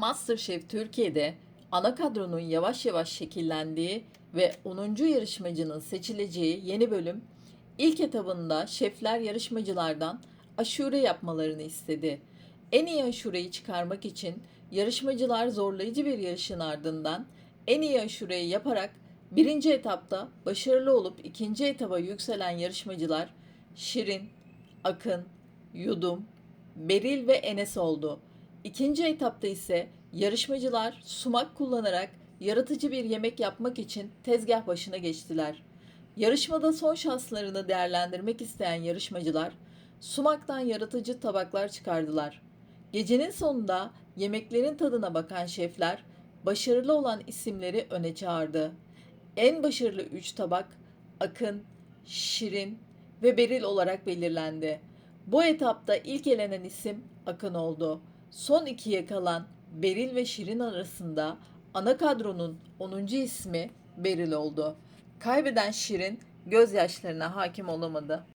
MasterChef Türkiye'de ana kadronun yavaş yavaş şekillendiği ve 10. yarışmacının seçileceği yeni bölüm ilk etabında şefler yarışmacılardan aşure yapmalarını istedi. En iyi aşureyi çıkarmak için yarışmacılar zorlayıcı bir yarışın ardından en iyi aşureyi yaparak birinci etapta başarılı olup ikinci etaba yükselen yarışmacılar Şirin, Akın, Yudum, Beril ve Enes oldu. İkinci etapta ise yarışmacılar sumak kullanarak yaratıcı bir yemek yapmak için tezgah başına geçtiler. Yarışmada son şanslarını değerlendirmek isteyen yarışmacılar sumaktan yaratıcı tabaklar çıkardılar. Gecenin sonunda yemeklerin tadına bakan şefler başarılı olan isimleri öne çağırdı. En başarılı 3 tabak Akın, Şirin ve Beril olarak belirlendi. Bu etapta ilk elenen isim Akın oldu. Son ikiye kalan Beril ve Şirin arasında ana kadronun 10. ismi Beril oldu. Kaybeden Şirin gözyaşlarına hakim olamadı.